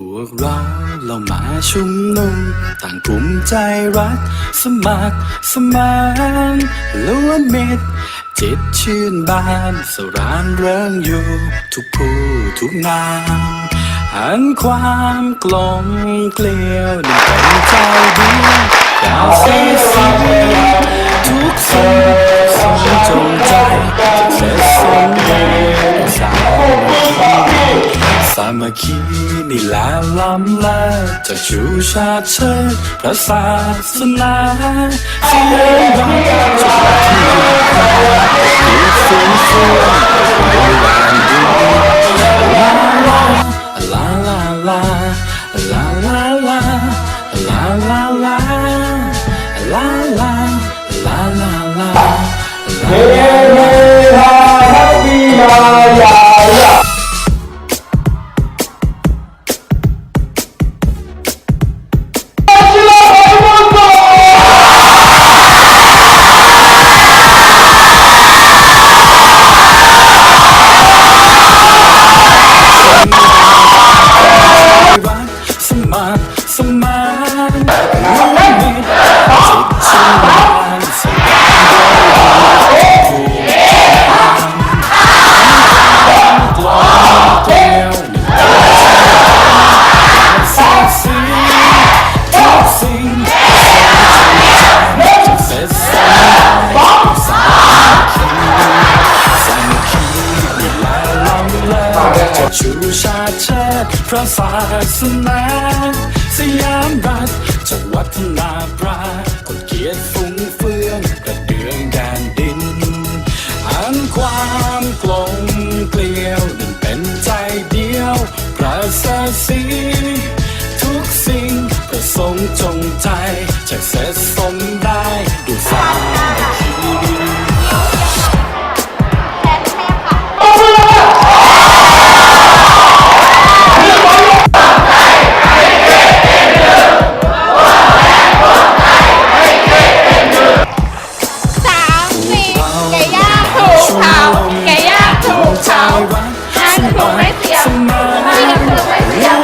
พวกเราเรามาชุมนุม ต่างกลุ่มใจรัก สมัครสมานล้วนมิตรจิตชื่นบานสรานเริงอยู่ ทุกผู้ทุกนามหันความกลมเกลียวดังเป็นใจเดียวดาวสีสีทุกสิ่งสมจงใจเสร็จสม สามัคคีนี่แหละล้ำเลิศจะชูชาติเชิดพระศาสนาเสียงดังจะวัฒนธรรมที่ฟุ้งเฟื ระศาสนาสยามรัฐจะวัฒนาปราคนเกียรติฟุ้งเฟืองกระเดืองแดนดินอันความกลมเกลียวนั้นเป็นใจเดียวประเสริฐสีทุกสิ่งประสงค์จงใจจะเสร็จสมได้ด้วยสามัามสี่ไก่ย่างถูกเผาไก่ย่างถูกเผาทานถูกไม่เสียบไม่กระเทือไม่เสียบ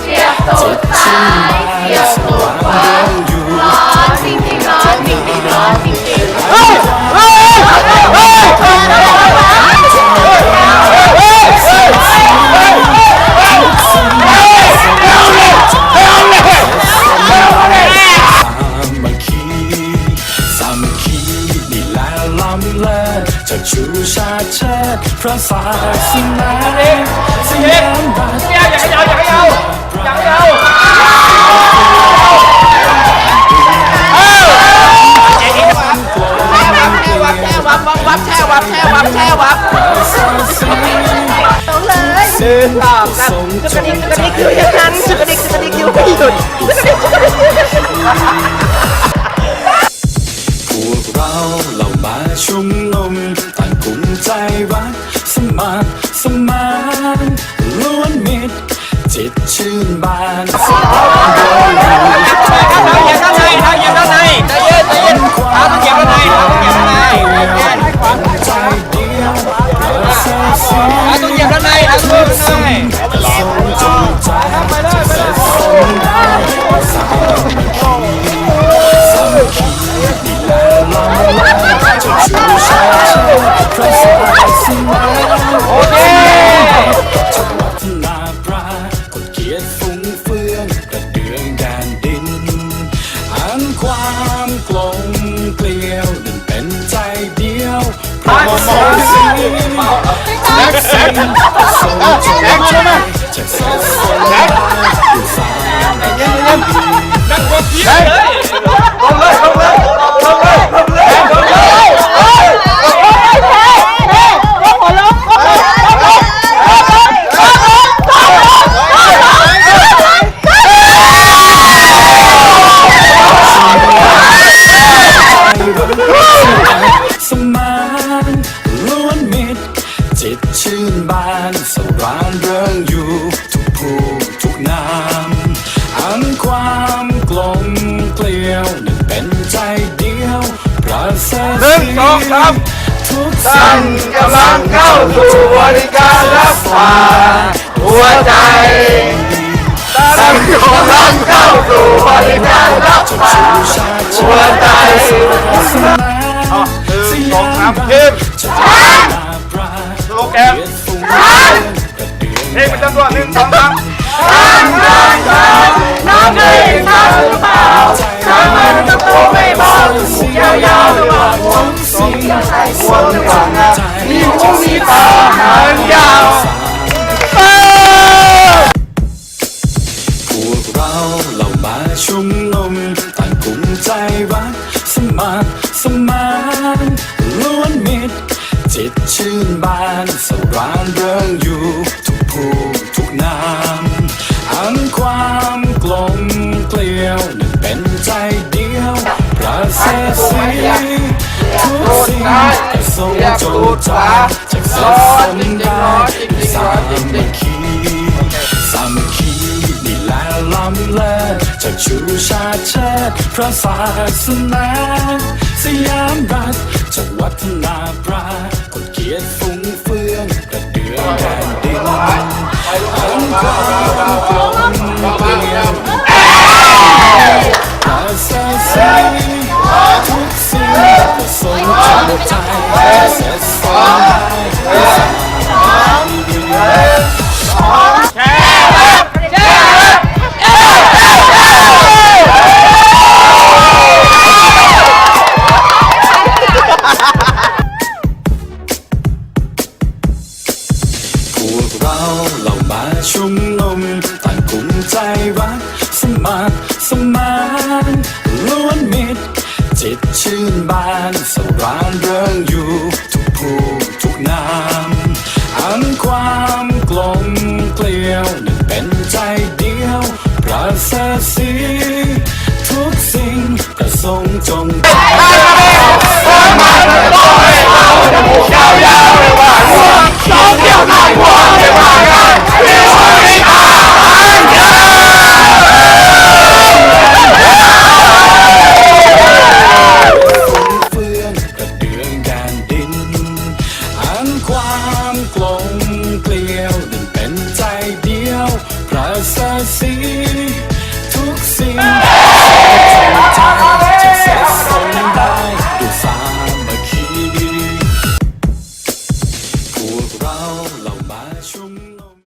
เสียบตูดตายเสียบตูด เลิศจะชูชาติเชิดพระศาสนาสยามรัฐอย่าอย่าอย่าอย่าอย่าอย่าอย่าวับแช่วับแช่วับแช่วับแช่วับต้องเลยเดินต่อกันกระดิกกระดิกอยู่อย่างนั้นกระดิกกระดิกอยู่ไม่หยุดพวกเราเรามา ชุมนุมต่างกลุ่มใจรักสมัครสมานล้วนมิตรจิตชื่นบานสว่างโดยามกลมเกลียวดันเป็นใจเดียวพราะมองสิ่งนักสิ่งส่งใจจะสนใจอยู่สามเย็นๆนักวัดเพียเลย หนึ่งสองสามท่นกำลังเข้าสู่บริการรับฝากหัวใจท่นกำลังเข้าสู่บริการ ใส่หัวกระมีหูมีตาหางยาวพวกเราเรามาชุมนุมต่างกลุ่มใจรักสมัครสมานล้วนมิตรจิตชื่นบานสรานเริงอยู่ทุกภูทุกนามอันความกลมเกลียวนั้นเป็นใจเดียวประเสริฐสีทุกสิ่ง ทรงจงใจจากสัตว์สมได้สามัคคีสามัคคีนี่แหละล้ำเลิศจากชูชาติเชิดพระศาสนาสยามรัฐจากวัฒนาปราคนเกียรติฟุ้งเฟืองกระเดืองแผ่นดินอันความกลม สมัครสมานล้วนมิตรจิตชื่นบานสรานเริงอยู่ทุกภูทุกนามอันความกลมเกลียวนั้นเป็นใจเดียวประเสริฐสีทุกสิ่งประสงค์จง สีทุกสิ่ง